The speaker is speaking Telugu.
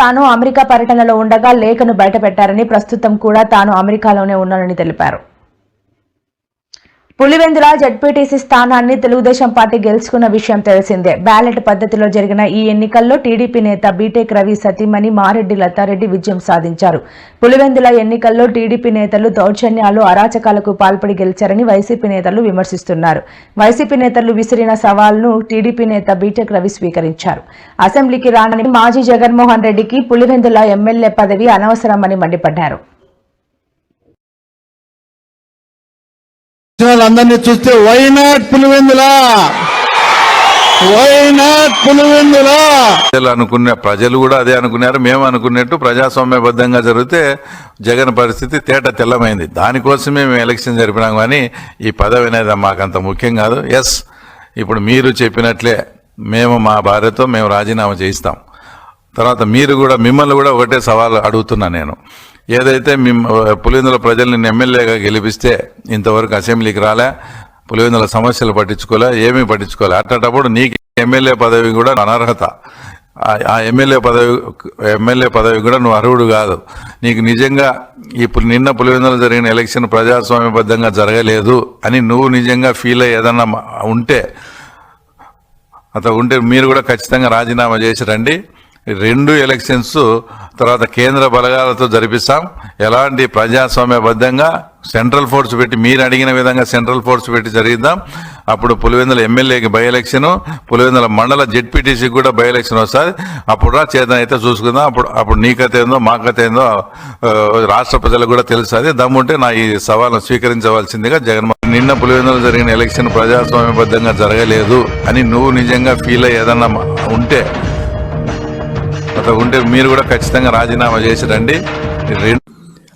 తాను అమెరికా పర్యటనలో ఉండగా లేఖను బయటపెట్టారని ప్రస్తుతం కూడా తాను అమెరికాలోనే ఉన్నానని తెలిపారు. పులివెందుల జడ్పీటీసీ స్థానాన్ని తెలుగుదేశం పార్టీ గెలుచుకున్న విషయం తెలిసిందే. బ్యాలెట్ పద్ధతిలో జరిగిన ఈ ఎన్నికల్లో టీడీపీ నేత బీటెక్ రవి సతీమణి మారెడ్డి లతారెడ్డి విజయం సాధించారు. పులివెందుల ఎన్నికల్లో టీడీపీ నేతలు దౌర్జన్యాలు అరాచకాలకు పాల్పడి గెలిచారని వైసీపీ నేతలు విమర్శిస్తున్నారు. వైసీపీ నేతలు విసిరిన సవాల్ను టీడీపీ నేత బీటెక్ రవి స్వీకరించారు. అసెంబ్లీకి రానని మాజీ జగన్మోహన్ రెడ్డికి పులివెందుల ఎమ్మెల్యే పదవి అనవసరమని మండిపడ్డారు. వాళ్ళందరినీ చూస్తే వైనాట్ పులివెందులా? వైనాట్ పులివెందులా? ప్రజలు అనుకున్న ప్రజలు కూడా అదే అనుకున్నారు. మేము అనుకున్నట్టు ప్రజాస్వామ్యబద్ధంగా జరిగితే జగన్ పరిస్థితి తేట తెల్లమైంది. దానికోసమే మేము ఎలక్షన్ జరిపినాం కానీ ఈ పదవి అనేది మాకంత ముఖ్యం కాదు. ఎస్ ఇప్పుడు మీరు చెప్పినట్లే మేము మా భార్యతో మేము రాజీనామా చేయిస్తాం. తర్వాత మీరు కూడా మిమ్మల్ని కూడా ఒకటే సవాల్ అడుగుతున్నా నేను. ఏదైతే మిమ్ పులివెందుల ప్రజల్ని ఎమ్మెల్యేగా గెలిపిస్తే ఇంతవరకు అసెంబ్లీకి రాలే పులివెందుల సమస్యలు పట్టించుకోలే ఏమీ పట్టించుకోలే. అట్టేటప్పుడు నీకు ఎమ్మెల్యే పదవి కూడా అనర్హత. ఆ- ఎమ్మెల్యే పదవి ఎమ్మెల్యే పదవి కూడా నువ్వు అర్హుడు కాదు. నీకు నిజంగా ఇప్పుడు నిన్న పులివెందులు జరిగిన ఎలక్షన్ ప్రజాస్వామ్యబద్ధంగా జరగలేదు అని నువ్వు నిజంగా ఫీల్ అయ్యి ఏదన్నా ఉంటే అతను ఉంటే మీరు కూడా ఖచ్చితంగా రాజీనామా చేసి రండి. రెండు ఎలక్షన్స్ తర్వాత కేంద్ర బలగాలతో జరిపిస్తాం. ఎలాంటి ప్రజాస్వామ్యబద్ధంగా సెంట్రల్ ఫోర్స్ పెట్టి మీరు అడిగిన విధంగా సెంట్రల్ ఫోర్స్ పెట్టి జరిగిద్దాం. అప్పుడు పులివెందుల ఎమ్మెల్యేకి బై ఎలక్షన్ పులివెందుల మండల జెడ్పీటీసీకి కూడా బై ఎలక్షన్ వస్తుంది. అప్పుడు రా చేద్దాం అయితే చూసుకుందాం. అప్పుడు అప్పుడు నీ కథ ఏందో మా కథ ఏందో రాష్ట్ర ప్రజలకు కూడా తెలుస్తుంది. దమ్ముంటే నా ఈ సవాల్ను స్వీకరించవలసిందిగా జగన్మోహన్ నిన్న పులివెందులు జరిగిన ఎలక్షన్ ప్రజాస్వామ్యబద్ధంగా జరగలేదు అని నువ్వు నిజంగా ఫీల్ అయ్యి ఏదన్నా ఉంటే ఉంటే మీరు కూడా ఖచ్చితంగా రాజీనామా చేసి రండి. రెండు